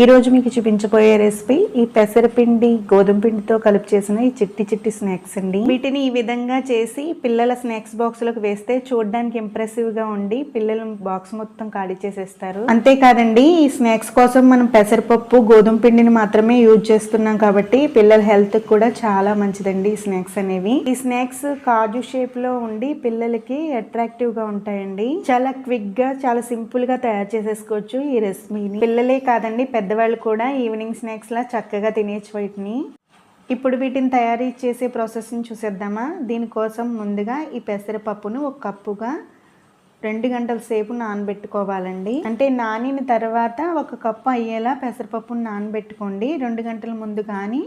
ఈరోజు మీకు చూపించబోయే రెసిపీ ఈ పెసరపిండి గోధుమ పిండితో కలిపి చేసిన ఈ చిట్టి చిట్టి స్నాక్స్ అండి. వీటిని ఈ విధంగా చేసి పిల్లల స్నాక్స్ బాక్స్లోకి వేస్తే చూడడానికి ఇంప్రెసివ్గా ఉండి పిల్లలు బాక్స్ మొత్తం ఖాళీ చేసేస్తారు. అంతేకాదండి ఈ స్నాక్స్ కోసం మనం పెసరపప్పు గోధుమ పిండిని మాత్రమే యూజ్ చేస్తున్నాం కాబట్టి పిల్లల హెల్త్ కూడా చాలా మంచిదండి ఈ స్నాక్స్ అనేవి. ఈ స్నాక్స్ కాజు షేప్లో ఉండి పిల్లలకి అట్రాక్టివ్గా ఉంటాయండి. చాలా క్విక్గా చాలా సింపుల్గా తయారు చేసేసుకోవచ్చు ఈ రెసిపీని పిల్లలే కాదండి పెద్దవాళ్ళు కూడా ఈవినింగ్ స్నాక్స్లా చక్కగా తినేచ్చు వీటిని. ఇప్పుడు వీటిని తయారీ చేసే ప్రాసెస్ని చూసేద్దామా? దీనికోసం ముందుగా ఈ పెసరపప్పును ఒక కప్పుగా రెండు గంటల సేపు నానబెట్టుకోవాలండి. అంటే నానిన తర్వాత ఒక కప్పు అయ్యేలా పెసరపప్పును నానబెట్టుకోండి. రెండు గంటల ముందు కానీ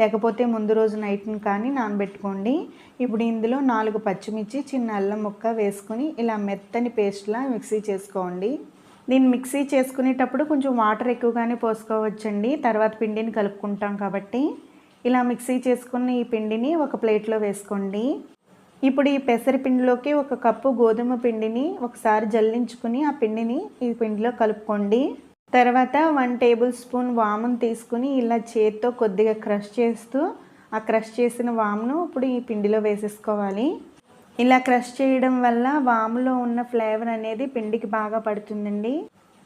లేకపోతే ముందు రోజు నైట్ని కానీ నానబెట్టుకోండి. ఇప్పుడు ఇందులో నాలుగు పచ్చిమిర్చి చిన్న అల్లం ముక్క వేసుకొని ఇలా మెత్తని పేస్ట్లా మిక్సీ చేసుకోండి. దీన్ని మిక్సీ చేసుకునేటప్పుడు కొంచెం వాటర్ ఎక్కువగానే పోసుకోవచ్చండి. తర్వాత పిండిని కలుపుకుంటాం కాబట్టి ఇలా మిక్సీ చేసుకున్న ఈ పిండిని ఒక ప్లేట్లో వేసుకోండి. ఇప్పుడు ఈ పెసరపిండిలోకి ఒక కప్పు గోధుమ పిండిని ఒకసారి జల్లించుకుని ఆ పిండిని ఈ పిండిలో కలుపుకోండి. తర్వాత వన్ టేబుల్ స్పూన్ వామును తీసుకుని ఇలా చేత్తో కొద్దిగా క్రష్ చేస్తూ ఆ క్రష్ చేసిన వామును ఇప్పుడు ఈ పిండిలో వేసేసుకోవాలి. ఇలా క్రష్ చేయడం వల్ల వాములో ఉన్న ఫ్లేవర్ అనేది పిండికి బాగా పడుతుందండి.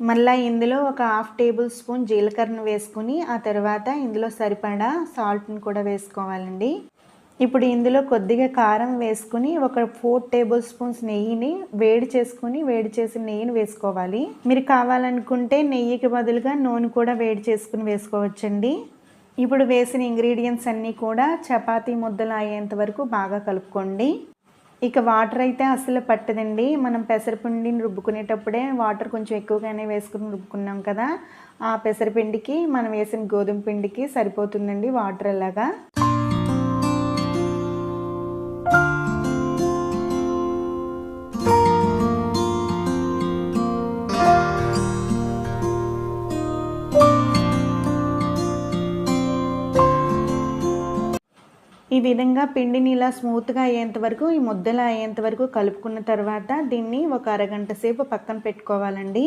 మళ్ళీ ఇందులో ఒక హాఫ్ టేబుల్ స్పూన్ జీలకర్రను వేసుకుని ఆ తర్వాత ఇందులో సరిపడా సాల్ట్ని కూడా వేసుకోవాలండి. ఇప్పుడు ఇందులో కొద్దిగా కారం వేసుకుని ఒక ఫోర్ టేబుల్ స్పూన్స్ నెయ్యిని వేడి చేసుకుని వేడి చేసిన నెయ్యిని వేసుకోవాలి. మీరు కావాలనుకుంటే నెయ్యికి బదులుగా నూనె కూడా వేడి చేసుకుని వేసుకోవచ్చండి. ఇప్పుడు వేసిన ఇంగ్రీడియంట్స్ అన్నీ కూడా చపాతీ ముద్దలు అయ్యేంత వరకు బాగా కలుపుకోండి. ఇక వాటర్ అయితే అసలు పట్టదండి. మనం పెసరపిండిని రుబ్బుకునేటప్పుడే వాటర్ కొంచెం ఎక్కువగానే వేసుకుని రుబ్బుకున్నాం కదా ఆ పెసరపిండికి మనం వేసిన గోధుమ పిండికి సరిపోతుందండి వాటర్ అలాగా ఈ విధంగా పిండిని ఇలా స్మూత్గా అయ్యేంత వరకు ఈ ముద్దలు అయ్యేంత వరకు కలుపుకున్న తర్వాత దీన్ని ఒక అరగంట సేపు పక్కన పెట్టుకోవాలండి.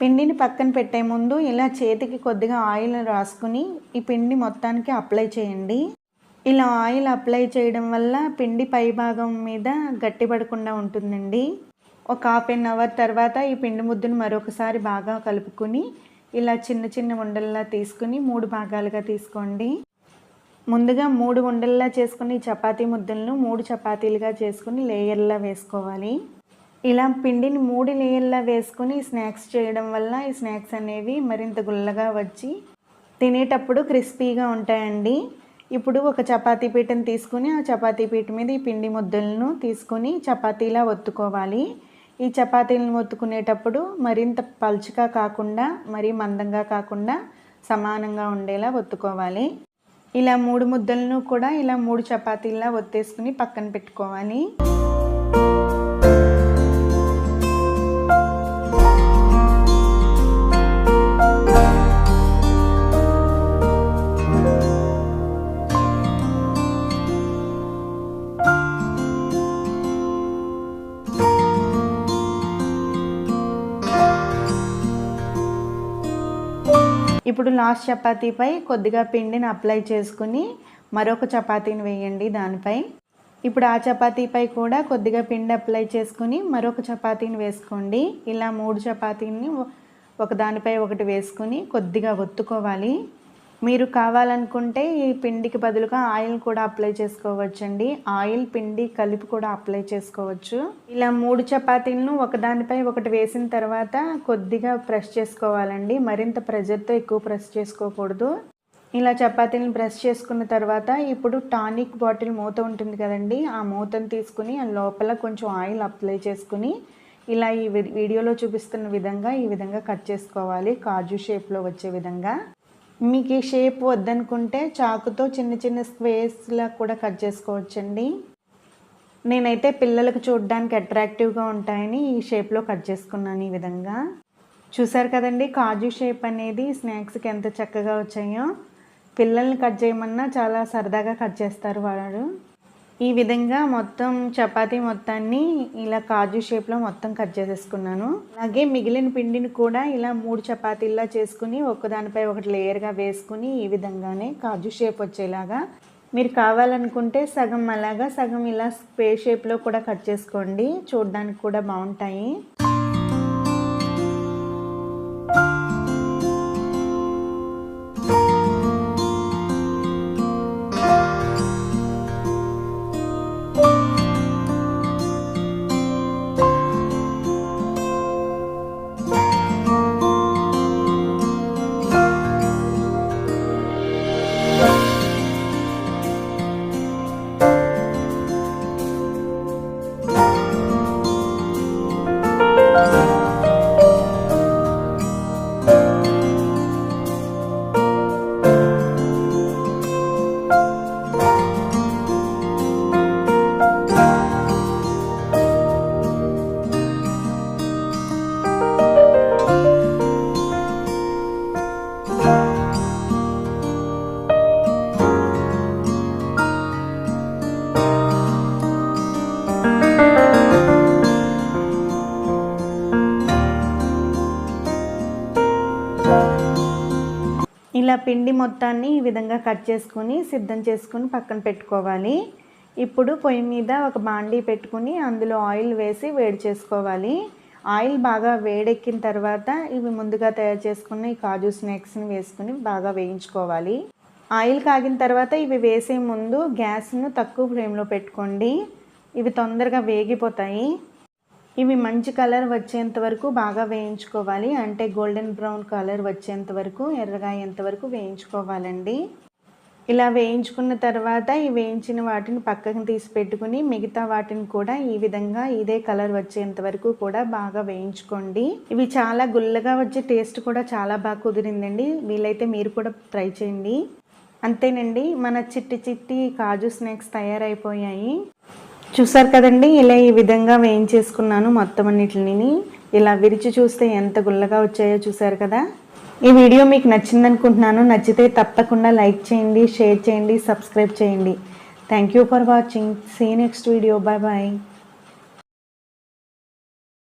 పిండిని పక్కన పెట్టే ముందు ఇలా చేతికి కొద్దిగా ఆయిల్ రాసుకుని ఈ పిండి మొత్తానికి అప్లై చేయండి. ఇలా ఆయిల్ అప్లై చేయడం వల్ల పిండి పై భాగం మీద గట్టిపడకుండా ఉంటుందండి. ఒక హాఫ్ ఎన్ అవర్ తర్వాత ఈ పిండి ముద్దను మరొకసారి బాగా కలుపుకుని ఇలా చిన్న చిన్న ఉండల్లా తీసుకుని మూడు భాగాలుగా తీసుకోండి. ముందుగా మూడు ఉండల్లా చేసుకుని చపాతీ ముద్దలను మూడు చపాతీలుగా చేసుకుని లేయర్లా వేసుకోవాలి. ఇలా పిండిని మూడు లేయర్లా వేసుకుని స్నాక్స్ చేయడం వల్ల ఈ స్నాక్స్ అనేవి మరింత గుల్లగా వచ్చి తినేటప్పుడు క్రిస్పీగా ఉంటాయండి. ఇప్పుడు ఒక చపాతీ పీటను తీసుకుని ఆ చపాతీ పీట మీద ఈ పిండి ముద్దలను తీసుకుని చపాతీలా ఒత్తుకోవాలి. ఈ చపాతీలను ఒత్తుకునేటప్పుడు మరింత పలుచగా కాకుండా మరీ మందంగా కాకుండా సమానంగా ఉండేలా ఒత్తుకోవాలి. ఇలా మూడు ముద్దలను కూడా ఇలా మూడు చపాతీలా ఒత్తేసుకుని పక్కన పెట్టుకోవాలి. ఇప్పుడు లాస్ట్ చపాతీపై కొద్దిగా పిండిని అప్లై చేసుకుని మరొక చపాతీని వేయండి దానిపై. ఇప్పుడు ఆ చపాతీపై కూడా కొద్దిగా పిండి అప్లై చేసుకుని మరొక చపాతీని వేసుకోండి. ఇలా మూడు చపాతీని ఒకదానిపై ఒకటి వేసుకుని కొద్దిగా ఒత్తుకోవాలి. మీరు కావాలనుకుంటే ఈ పిండికి బదులుగా ఆయిల్ కూడా అప్లై చేసుకోవచ్చండి. ఆయిల్ పిండి కలిపి కూడా అప్లై చేసుకోవచ్చు. ఇలా మూడు చపాతీలను ఒకదానిపై ఒకటి వేసిన తర్వాత కొద్దిగా ప్రెస్ చేసుకోవాలండి. మరింత ప్రెజర్తో ఎక్కువ ప్రెస్ చేసుకోకూడదు. ఇలా చపాతీలను ప్రెస్ చేసుకున్న తర్వాత ఇప్పుడు టానిక్ బాటిల్ మూత ఉంటుంది కదండి ఆ మూతను తీసుకుని ఆ లోపల కొంచెం ఆయిల్ అప్లై చేసుకుని ఇలా ఈ వీడియోలో చూపిస్తున్న విధంగా ఈ విధంగా కట్ చేసుకోవాలి. కాజు షేప్లో వచ్చే విధంగా. మీకు ఈ షేప్ వద్దనుకుంటే చాకుతో చిన్న చిన్న స్క్వేర్స్లా కూడా కట్ చేసుకోవచ్చండి. నేనైతే పిల్లలకు చూడడానికి అట్రాక్టివ్గా ఉంటాయని ఈ షేప్లో కట్ చేసుకున్నాను ఈ విధంగా. చూసారు కదండి కాజు షేప్ అనేది స్నాక్స్కి ఎంత చక్కగా వచ్చాయో. పిల్లల్ని కట్ చేయమన్నా చాలా సరదాగా కట్ చేస్తారు వాడు ఈ విధంగా మొత్తం చపాతీ మొత్తాన్ని ఇలా కాజు షేప్లో మొత్తం కట్ చేసేసుకున్నాను. అలాగే మిగిలిన పిండిని కూడా ఇలా మూడు చపాతీల్లా చేసుకుని ఒకదానిపై ఒకటి లేయర్గా వేసుకుని ఈ విధంగానే కాజు షేప్ వచ్చేలాగా. మీరు కావాలనుకుంటే సగం అలాగా సగం ఇలా స్పే షేప్లో కూడా కట్ చేసుకోండి. చూడడానికి కూడా బాగుంటాయి. ఇలా పిండి మొత్తాన్ని ఈ విధంగా కట్ చేసుకుని సిద్ధం చేసుకుని పక్కన పెట్టుకోవాలి. ఇప్పుడు పొయ్యి మీద ఒక బాండీ పెట్టుకుని అందులో ఆయిల్ వేసి వేడి చేసుకోవాలి. ఆయిల్ బాగా వేడెక్కిన తర్వాత ఇవి ముందుగా తయారు చేసుకున్న ఈ కాజు స్నాక్స్ని వేసుకుని బాగా వేయించుకోవాలి. ఆయిల్ కాగిన తర్వాత ఇవి వేసే ముందు గ్యాస్ను తక్కువ ఫ్లేమ్లో పెట్టుకోండి. ఇవి తొందరగా వేగిపోతాయి. ఇవి మంచి కలర్ వచ్చేంత వరకు బాగా వేయించుకోవాలి. అంటే గోల్డెన్ బ్రౌన్ కలర్ వచ్చేంత వరకు ఎర్రగా అయ్యేంత వరకు వేయించుకోవాలండి. ఇలా వేయించుకున్న తర్వాత ఈ వేయించిన వాటిని పక్కకు తీసి పెట్టుకుని మిగతా వాటిని కూడా ఈ విధంగా ఇదే కలర్ వచ్చేంత వరకు కూడా బాగా వేయించుకోండి. ఇవి చాలా గుల్లగా వచ్చే టేస్ట్ కూడా చాలా బాగా కుదిరిందండి. వీలైతే మీరు కూడా ట్రై చేయండి. అంతేనండి మన చిట్టి చిట్టి కాజు స్నాక్స్ తయారైపోయాయి. చూసారు కదండి ఇలా ఈ విధంగా వేయించేసుకున్నాను మొత్తం అన్నిటిని ఇలా విరిచి చూస్తే ఎంత గుల్లగా వచ్చాయో చూసారు కదా. ఈ వీడియో మీకు నచ్చింది అనుకుంటున్నాను నచ్చితే తప్పకుండా లైక్ చేయండి షేర్ చేయండి సబ్స్క్రైబ్ చేయండి. Thank you for watching see next video bye bye